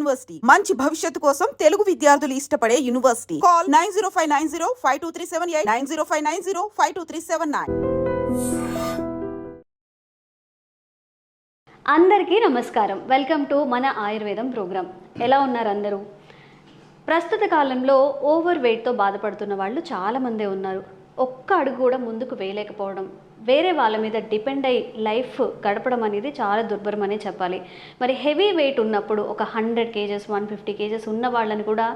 University. మంచి భవిష్యత్తు కోసం తెలుగు విద్యార్థులు ఇష్టపడే university. Call nine zero five nine zero five two three seven eight nine zero five nine zero five two three seven nine. అందరికీ నమస్కారం. Welcome to మన ఆయుర్వేదం ప్రోగ్రాం. ఎలా ఉన్నారు అందరూ ప్రస్తుత కాలంలో ఓవర్ వెయిట్తో బాధపడుతున్న వాళ్ళు చాలామందే ఉన్నారు. ఒక్క అడుగు కూడా ముందుకు వేయలేకపోవడం వేరే వాళ్ళ మీద డిపెండ్ అయ్యి లైఫ్ గడపడం అనేది చాలా దుర్భరం అనే చెప్పాలి. మరి హెవీ వెయిట్ ఉన్నప్పుడు ఒక hundred kgs one fifty kgs ఉన్న వాళ్ళని కూడా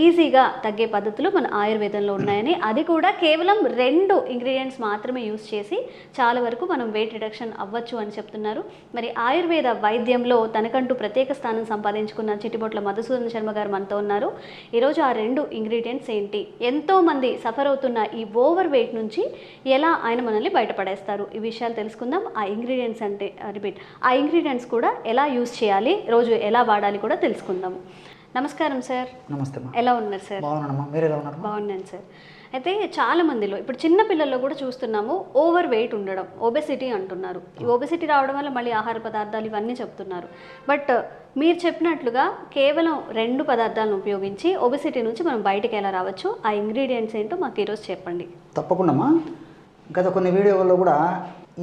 ఈజీగా తగ్గే పద్ధతులు మన ఆయుర్వేదంలో ఉన్నాయని అది కూడా కేవలం రెండు ఇంగ్రీడియంట్స్ మాత్రమే యూస్ చేసి చాలా వరకు మనం వెయిట్ రిడక్షన్ అవ్వచ్చు అని చెప్తున్నారు. మరి ఆయుర్వేద వైద్యంలో తనకంటూ ప్రత్యేక స్థానం సంపాదించుకున్న చిటిబొట్ల మధుసూదన్ శర్మ గారు మనతో ఉన్నారు. ఈరోజు ఆ రెండు ఇంగ్రీడియంట్స్ ఏంటి? ఎంతోమంది సఫర్ అవుతున్న ఈ ఓవర్ వెయిట్ నుంచి ఎలా ఆయన మనల్ని బయటపడేస్తారు ఈ విషయాలు తెలుసుకుందాం. ఆ ఇంగ్రీడియంట్స్ అంటే రిపీట్. ఆ ఇంగ్రీడియంట్స్ కూడా ఎలా యూస్ చేయాలి రోజు ఎలా వాడాలి కూడా తెలుసుకుందాం. నమస్కారం సార్. నమస్తే ఎలా ఉన్నారు సార్? మీరు ఎలా ఉన్నారు బాగున్నాను సార్. అయితే చాలా మందిలో ఇప్పుడు చిన్న పిల్లల్లో కూడా చూస్తున్నాము ఓవర్ వెయిట్ ఉండడం ఒబెసిటీ అంటున్నారు. ఈ ఒబెసిటీ రావడం వల్ల మళ్ళీ ఆహార పదార్థాలు ఇవన్నీ చెప్తున్నారు. బట్ మీరు చెప్పినట్లుగా కేవలం రెండు పదార్థాలను ఉపయోగించి ఒబెసిటీ నుంచి మనం బయటికి ఎలా రావచ్చు ఆ ఇంగ్రీడియంట్స్ ఏంటో మాకు ఈరోజు చెప్పండి. తప్పకుండా గత కొన్ని వీడియోల్లో కూడా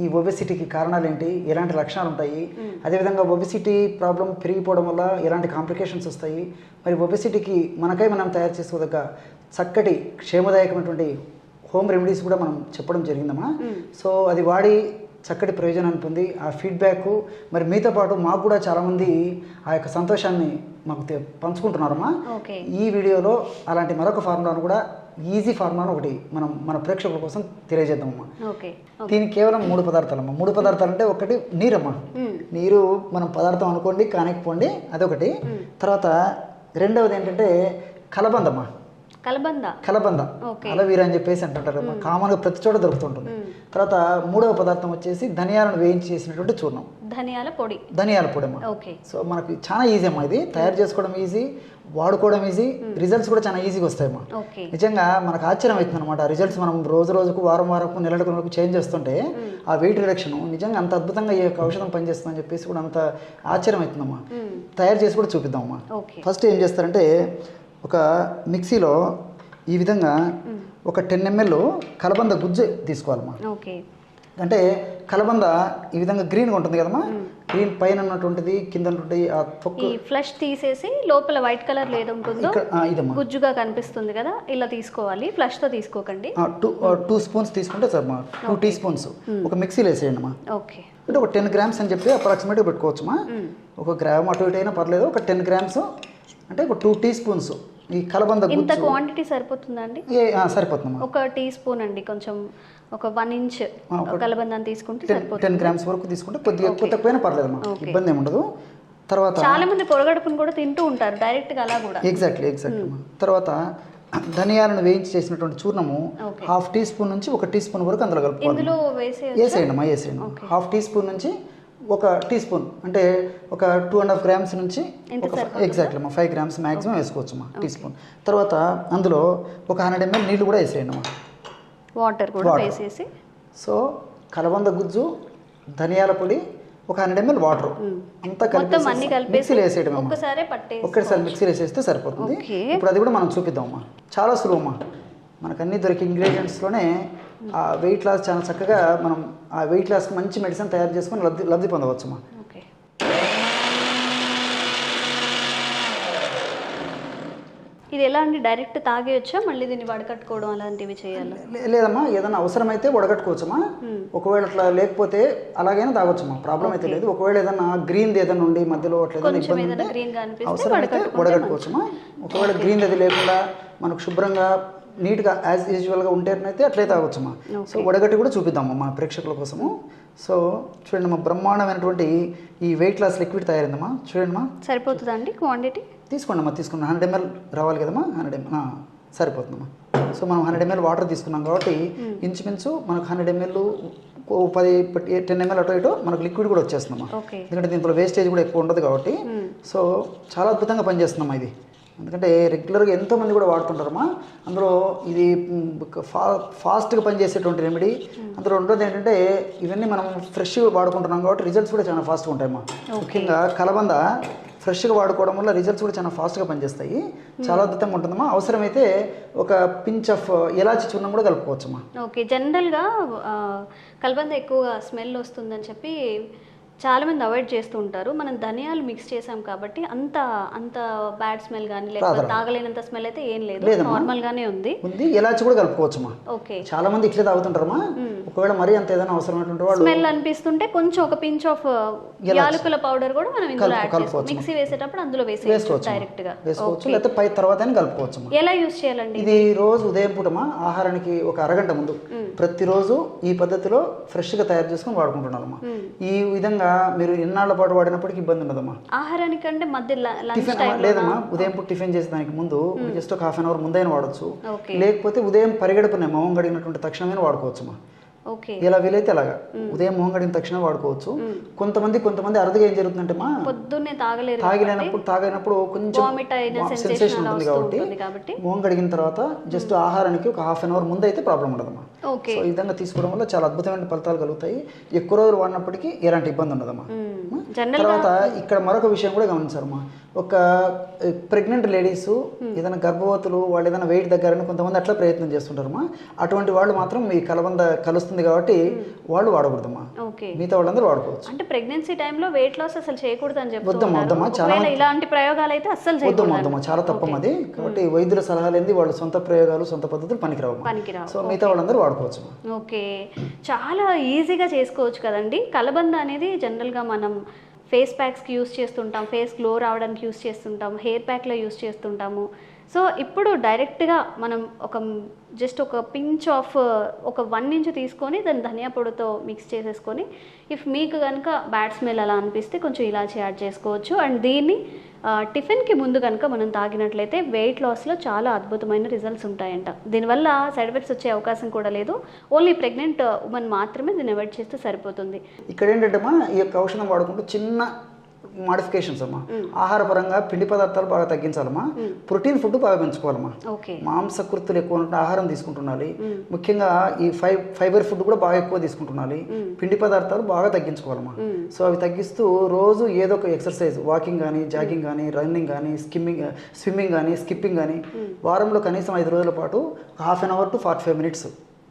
ఈ ఒబెసిటీకి కారణాలు ఏంటి ఎలాంటి లక్షణాలు ఉంటాయి అదేవిధంగా ఒబెసిటీ ప్రాబ్లం పెరిగిపోవడం వల్ల ఎలాంటి కాంప్లికేషన్స్ వస్తాయి? మరి ఒబెసిటీకి మనకై మనం తయారు చేసుకోదగ్గ చక్కటి క్షేమదాయకమైనటువంటి హోమ్ రెమెడీస్ కూడా మనం చెప్పడం జరిగిందమ్మా. సో అది వాడి చక్కటి ప్రయోజనాన్ని పొంది ఆ ఫీడ్బ్యాక్ మరి మీతో పాటు మాకు కూడా చాలామంది ఆ యొక్క సంతోషాన్ని మాకు పంచుకుంటున్నారమ్మా. ఈ వీడియోలో అలాంటి మరొక ఫార్ములాను కూడా ఈజీ ఫార్ములాను ఒకటి మనం మన ప్రేక్షకుల కోసం తెలియజేద్దామమ్మా ఓకే దీనికి కేవలం మూడు పదార్థాలమ్మా మూడు పదార్థాలు అంటే ఒకటి నీరమ్మా. నీరు మనం పదార్థం అనుకోండి కానికపోండి అదొకటి. తర్వాత రెండవది ఏంటంటే కలబందమ్మా. కలబంద. కలబంద. అలవీర అని చెప్పేసి అంటుంటారు. కామన్గా ప్రతి చోట దొరుకుతుంటుంది. తర్వాత మూడవ పదార్థం వచ్చేసి ధనియాలను వేయించి చేసినటువంటి చూర్ణం. ధనియాల పొడి. ధనియాల పొడి అమ్మా. సో మనకి చాలా ఈజీ అమ్మా ఇది. తయారు చేసుకోవడం ఈజీ వాడుకోవడం ఈజీ రిజల్ట్స్ కూడా చాలా ఈజీగా వస్తాయమ్మా. నిజంగా మనకు ఆశ్చర్యం అవుతుంది అనమాట రిజల్ట్స్ మనం రోజు రోజుకు వారం వారకు నెలలకు నెలకు చేంజ్ చేస్తుంటే ఆ వెయిట్ రిడక్షన్ నిజంగా అంత అద్భుతంగా ఈ యొక్క ఔషధం పనిచేస్తుందని చెప్పేసి కూడా అంత ఆశ్చర్యం అవుతుందమ్మా. తయారు చేసి కూడా చూపిద్దామమ్మా. ఫస్ట్ ఏం చేస్తారంటే ఒక మిక్సీలో ఈ విధంగా ఒక టెన్ ఎంఎల్ కలబంద గుజ్జు తీసుకోవాలమ్మా. ఓకే. అంటే కలబంద ఈ విధంగా గ్రీన్గా ఉంటుంది కదమ్మా. గ్రీన్ పైన ఉన్నటువంటిది కింద ఉన్నటువంటి ఆ తొక్కు ఈ ఫ్లష్ తీసేసి లోపల వైట్ కలర్ ఏది ఉంటుందో గుజ్జుగా కనిపిస్తుంది కదా ఇలా తీసుకోవాలి. ఫ్లష్తో తీసుకోకండి టూ టూ స్పూన్స్ తీసుకుంటే సార్ టూ టీ స్పూన్స్ ఒక మిక్సీలో వేసేయండి అమ్మా ఓకే. అంటే ఒక టెన్ గ్రామ్స్ అని చెప్పి అప్రాక్సిమేట్గా పెట్టుకోవచ్చుమా ఒక గ్రామ్ అటు ఇటు అయినా పర్లేదు ఒక టెన్ గ్రామ్స్ అంటే ఒక టూ టీ స్పూన్స్ ఈ కలబంద ఇంత క్వాంటిటీ సరిపోతుందా అండి? సరిపోతుందమ్మా. ఒక టీ స్పూన్ అండి కొంచెం ఒక వన్ ఇంచ్ కలబందాన్ని తీసుకుంటే టెన్ గ్రామ్స్ వరకు తీసుకుంటే కొద్దిగా ఎక్కువ తక్కువైనా పర్లేదమ్మా ఇబ్బంది ఏమి ఉండదు తర్వాత చాలా మంది పొరగడుపును కూడా తింటూ ఉంటారు డైరెక్ట్గా అలా కూడా. ఎగ్జాక్ట్లీ ఎగ్జాక్ట్లీ అమ్మా తర్వాత ధనియాలను వేయించి చేసినటువంటి చూర్ణము. హాఫ్ టీ స్పూన్ నుంచి ఒక టీ స్పూన్ వరకు అందులో కలుపుకోవాలి. వేసేయండి అమ్మా వేసేయండి. హాఫ్ టీ స్పూన్ నుంచి ఒక టీ స్పూన్ అంటే ఒక టూ అండ్ హాఫ్ గ్రామ్స్ నుంచి ఎగ్జాక్ట్లీ అమ్మా ఫైవ్ గ్రామ్స్ మ్యాక్సిమం వేసుకోవచ్చు అమ్మా టీ స్పూన్ తర్వాత అందులో ఒక హండ్రెడ్ ఎంఎల్ నీళ్ళు కూడా వేసేయండి అమ్మా. వాటర్ కూడా. వేసేసి. సో కలబంద గుజ్జు ధనియాల పొడి ఒక హండ్రెడ్ ఎంఎల్ వాటర్ అంతా కలిపి మిక్సీలో వేసేయడం అమ్మా. ఒక్కసారే మిక్సీలో వేసేస్తే సరిపోతుంది. ఇప్పుడు అది కూడా మనం చూపిద్దామమ్మా చాలా సులువమ్మా మనకు అన్ని దొరికే ఇంగ్రీడియంట్స్లోనే ఆ వెయిట్ లాస్ చాలా చక్కగా మనం ఆ వెయిట్ లాస్కి మంచి మెడిసిన్ తయారు చేసుకొని లబ్ధి లబ్ధి పొందవచ్చమ్మా ఓకే. ఇది ఎలా అండి? డైరెక్ట్ తాగేయచ్చా? మళ్ళీ దీన్ని వడకట్టుకోవడం అలాంటివి చేయాలా? లేదమ్మా ఏదైనా అవసరమైతే వడగట్టుకోవచ్చమ్మా ఒకవేళ అట్లా లేకపోతే అలాగైనా తాగొచ్చమ్మా. ప్రాబ్లం అయితే లేదు. ఒకవేళ ఏదైనా గ్రీన్ ఏదైనా ఉండి మధ్యలో అట్లా అవసరమైతే వడగట్టుకోవచ్చమ్మా ఒకవేళ గ్రీన్ అది లేకుండా మనకు శుభ్రంగా నీట్గా యాజ్ యూజువల్గా ఉంటేనైతే అట్లే తాగొచ్చమ్మా. సో వడగట్టి కూడా చూపిద్దామమ్మా మన ప్రేక్షకుల కోసము. సో చూడండి మా బ్రహ్మాండమైనటువంటి ఈ వెయిట్ లాస్ లిక్విడ్ తయారైందమ్మా. చూడండిమా సరిపోతుందా అండి క్వాంటిటీ తీసుకోండి అమ్మా తీసుకోండి హండ్రెడ్ ఎంఎల్ రావాలి కదమ్మా. హండ్రెడ్ ఎంఎల్ సరిపోతుందమ్మా. సో మనం హండ్రెడ్ ఎంఎల్ వాటర్ తీసుకున్నాం కాబట్టి ఇంచుమించు మనకు హండ్రెడ్ ఎంఎల్ పది టెన్ ఎంఎల్ అటు ఇటు మనకు లిక్విడ్ కూడా వచ్చేస్తుందమ్మా. ఎందుకంటే దీంట్లో వేస్టేజ్ కూడా ఎక్కువ ఉండదు కాబట్టి. సో చాలా అద్భుతంగా పనిచేస్తుందమ్మా ఇది. ఎందుకంటే రెగ్యులర్గా ఎంతోమంది కూడా వాడుతుంటారమ్మా. అందులో ఇది ఫా ఫాస్ట్గా పనిచేసేటువంటి రెమెడీ. అందులో రెండోది ఏంటంటే ఇవన్నీ మనం ఫ్రెష్ వాడుకుంటున్నాం కాబట్టి రిజల్ట్స్ కూడా చాలా ఫాస్ట్గా ఉంటాయమ్మా. ముఖ్యంగా కలబంద ఫ్రెష్గా వాడుకోవడం వల్ల రిజల్ట్స్ కూడా చాలా ఫాస్ట్గా పనిచేస్తాయి. చాలా అద్భుతంగా ఉంటుందమ్మా. అవసరమైతే ఒక పించ్ ఆఫ్ ఎలాచి చూర్ణం కూడా కలుపుకోవచ్చమ్మా. ఓకే. జనరల్గా కలబంద ఎక్కువగా స్మెల్ వస్తుందని చెప్పి చాలా మంది అవాయిడ్ చేస్తూ ఉంటారు. మనం ధనియాలు మిక్స్ చేసాం కాబట్టి అంత అంత బ్యాడ్ స్మెల్ కానీ లేకపోతే తాగలేనంత స్మెల్ అయితే ఏం లేదు. నార్మల్ గానే ఉంది. ఉంది. ఎలాచి కూడా కలుపుకోవచ్చమ్మా. ఓకే. చాలా మంది ఇట్లే తాగుతుంటారమ్మా. ఒకవేళ మరీ అంత ఏదైనా అవసరమైనటువంటి వాళ్ళు స్మెల్ అనిపిస్తుంటే కొంచెం ఒక పించ్ ఆఫ్ యాలకుల పౌడర్ కూడా మనం ఇందులో యాడ్ చేసుకోవచ్చు. కలుపుకోవచ్చు. మిక్సీ వేసేటప్పుడు అందులో వేసేయచ్చు వేసుకోవచ్చు డైరెక్ట్గా వేసుకోవచ్చు లేకపోతే పై తర్వాత కలుపుకోవచ్చమ్మా. ఎలా యూస్ చేయాలండి? ఇది రోజు ఉదయం పూటమా ఆహారానికి ఒక అరగంట ముందు ప్రతిరోజు ఈ పద్ధతిలో ఫ్రెష్గా తయారు చేసుకొని వాడుకుంటున్నారమ్మా. ఈ విధంగా మీరు ఎన్నాళ్ళ పాటు వాడినప్పటికీ ఇబ్బంది ఉండదమ్మా. ఆహారానికంటే మధ్య టిఫిన్ లేదమ్మా ఉదయం పూట టిఫిన్ చేసే దానికి ముందు జస్ట్ ఒక హాఫ్ అన్ అవర్ ముందైనా వాడచ్చు. లేకపోతే ఉదయం పరిగెడుపునే మొహం గడిగినటువంటి తక్షణమే వాడుకోవచ్చమ్మా ఎలా వీలైతే అలాగా. ఉదయం మొహం గడిగిన తక్షణమే వాడుకోవచ్చు. కొంతమంది కొంతమంది అరుదుగా ఏం జరుగుతుందంటే మా పొద్దున్నే తాగలేరు తాగినప్పుడు తాగినప్పుడు కొంచెం సెన్సేషన్ ఉంటుంది కాబట్టి మొహం కడిగిన తర్వాత జస్ట్ ఆహారానికి ఒక హాఫ్ అన్ అవర్ ముందు అయితే ప్రాబ్లం ఉండదమ్మా. సో ఈ విధంగా తీసుకోవడం వల్ల చాలా అద్భుతమైన ఫలితాలు కలుగుతాయి. ఎక్కువ రోజులు వాడినప్పటికీ ఎలాంటి ఇబ్బంది ఉండదమ్మా. తర్వాత ఇక్కడ మరొక విషయం కూడా గమనించారమ్మా. ఒక ప్రెగ్నెంట్ లేడీస్ ఏదైనా గర్భవతులు వాళ్ళు ఏదైనా వెయిట్ దగ్గరని కొంతమంది అట్లా ప్రయత్నం చేస్తుంటారమ్మా. అటువంటి వాళ్ళు మాత్రం మీ కలబంద కలుస్తుంది కాబట్టి వాళ్ళు వాడకూడదమ్మా. ఓకే. మిగతా వాళ్ళందరూ వాడుకోవచ్చు. అంటే ప్రెగ్నెన్సీ టైంలో వెయిట్ లాస్ అసలు చేయకూడదు అని వద్దమ్మా, చాలా ఇలాంటి ప్రయోగాలు అయితే అస్సలు వద్దమ్మా చాలా తప్పం అది. కాబట్టి వైద్యుల సలహాలు ఏంది? వాళ్ళ సొంత ప్రయోగాలు సొంత పద్ధతులు పనికిరావు. పనికిరావు. సో మిగతా వాళ్ళందరూ వాడుకోవచ్చు. ఓకే. చాలా ఈజీగా చేసుకోవచ్చు కదండి. కలబంద అనేది జనరల్గా మనం ఫేస్ ప్యాక్స్కి యూస్ చేస్తుంటాం. ఫేస్ గ్లో రావడానికి యూస్ చేస్తుంటాం. హెయిర్ ప్యాక్లో యూస్ చేస్తుంటాము. సో ఇప్పుడు డైరెక్ట్గా మనం ఒక జస్ట్ ఒక పించ్ ఆఫ్ ఒక వన్ ఇంచ్ తీసుకొని దాన్ని ధనియా పొడితో మిక్స్ చేసేసుకొని ఇఫ్ మీకు కనుక బ్యాడ్ స్మెల్ అలా అనిపిస్తే కొంచెం ఇలాచి యాడ్ చేసుకోవచ్చు. అండ్ దీన్ని టిఫిన్కి ముందు కనుక మనం తాగినట్లయితే వెయిట్ లాస్లో చాలా అద్భుతమైన రిజల్ట్స్ ఉంటాయంట. దీనివల్ల సైడ్ ఎఫెక్ట్స్ వచ్చే అవకాశం కూడా లేదు. ఓన్లీ ప్రెగ్నెంట్ ఉమెన్ మాత్రమే దీన్ని అవాయిడ్ చేస్తే సరిపోతుంది. ఇక్కడ ఏంటంటే ఈ యొక్క ఔషధం వాడుకుంటూ చిన్న మాడిఫికేషన్స్ అమ్మా. ఆహార పరంగా పిండి పదార్థాలు బాగా తగ్గించాలమ్మా. ప్రోటీన్ ఫుడ్ బాగా పెంచుకోవాలమ్మా. మాంసకృతులు ఎక్కువ ఆహారం తీసుకుంటుండాలి ముఖ్యంగా ఈ ఫై ఫైబర్ ఫుడ్ కూడా బాగా ఎక్కువ తీసుకుంటుండాలి పిండి పదార్థాలు బాగా తగ్గించుకోవాలమ్మా. సో అవి తగ్గిస్తూ రోజు ఏదో ఒక ఎక్సర్సైజ్ వాకింగ్ కానీ జాగింగ్ కానీ రన్నింగ్ కానీ స్కిమ్మింగ్ స్విమ్మింగ్ కానీ స్కిప్పింగ్ కానీ వారంలో కనీసం ఐదు రోజుల పాటు half an hour to forty five minutes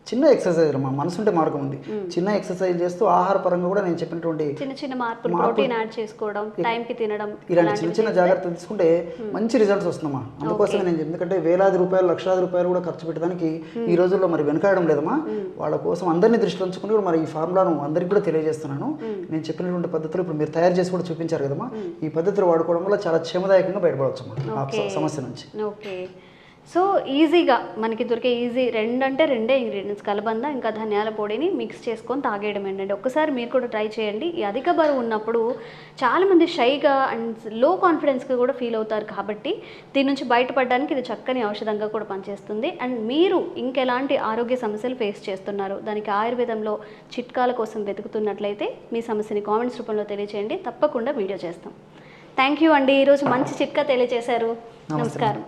చిన్న ఎక్సర్సైజ్ అమ్మా మనసుంటే మార్గం ఉంది. చిన్న ఎక్సర్సైజ్ చేస్తూ ఆహార పరంగా కూడా నేను చెప్పినటువంటి చిన్న చిన్న మార్పులు ప్రోటీన్ యాడ్ చేసుకోవడం టైంకి తినడం ఇలాంటి చిన్న చిన్న జాగ్రత్తలు తీసుకుంటే మంచి రిజల్ట్స్ వస్తుందమ్మా అందుకోసమే నేను ఎందుకంటే వేలాది రూపాయలు లక్షలాది రూపాయలు కూడా ఖర్చు పెట్టడానికి ఈ రోజుల్లో మరి వెనకాడడం లేదమ్మా. వాళ్ళ కోసం అందరినీ దృష్టిలో ఉంచుకుని కూడా మరి ఈ ఫార్ములాను అందరికీ కూడా తెలియజేస్తున్నాను. నేను చెప్పినటువంటి పద్ధతులు ఇప్పుడు మీరు తయారు చేసి కూడా చూపించారు కదమ్మా. ఈ పద్ధతులు వాడుకోవడం వల్ల చాలా క్షేమదాయకంగా ఓకే. సమస్య నుంచి. ఓకే. సో ఈజీగా మనకి దొరికే ఈజీ రెండంటే రెండే ఇంగ్రీడియంట్స్ కలబంద ఇంకా ధనియాల పొడిని మిక్స్ చేసుకొని తాగేయడం ఏంటంటే ఒక్కసారి మీరు కూడా ట్రై చేయండి. ఈ అధిక బరువు ఉన్నప్పుడు చాలామంది షైగా అండ్లో కాన్ఫిడెన్స్గా కూడా ఫీల్ అవుతారు కాబట్టి దీని నుంచి బయటపడడానికి ఇది చక్కని ఔషధంగా కూడా పనిచేస్తుంది. అండ్ మీరు ఇంకెలాంటి ఆరోగ్య సమస్యలు ఫేస్ చేస్తున్నారు దానికి ఆయుర్వేదంలో చిట్కాల కోసం వెతుకుతున్నట్లయితే మీ సమస్యని కామెంట్స్ రూపంలో తెలియచేయండి. తప్పకుండా వీడియో చేస్తాం. థ్యాంక్ యూ అండి. ఈరోజు మంచి చిట్కా తెలియజేశారు నమస్కారం.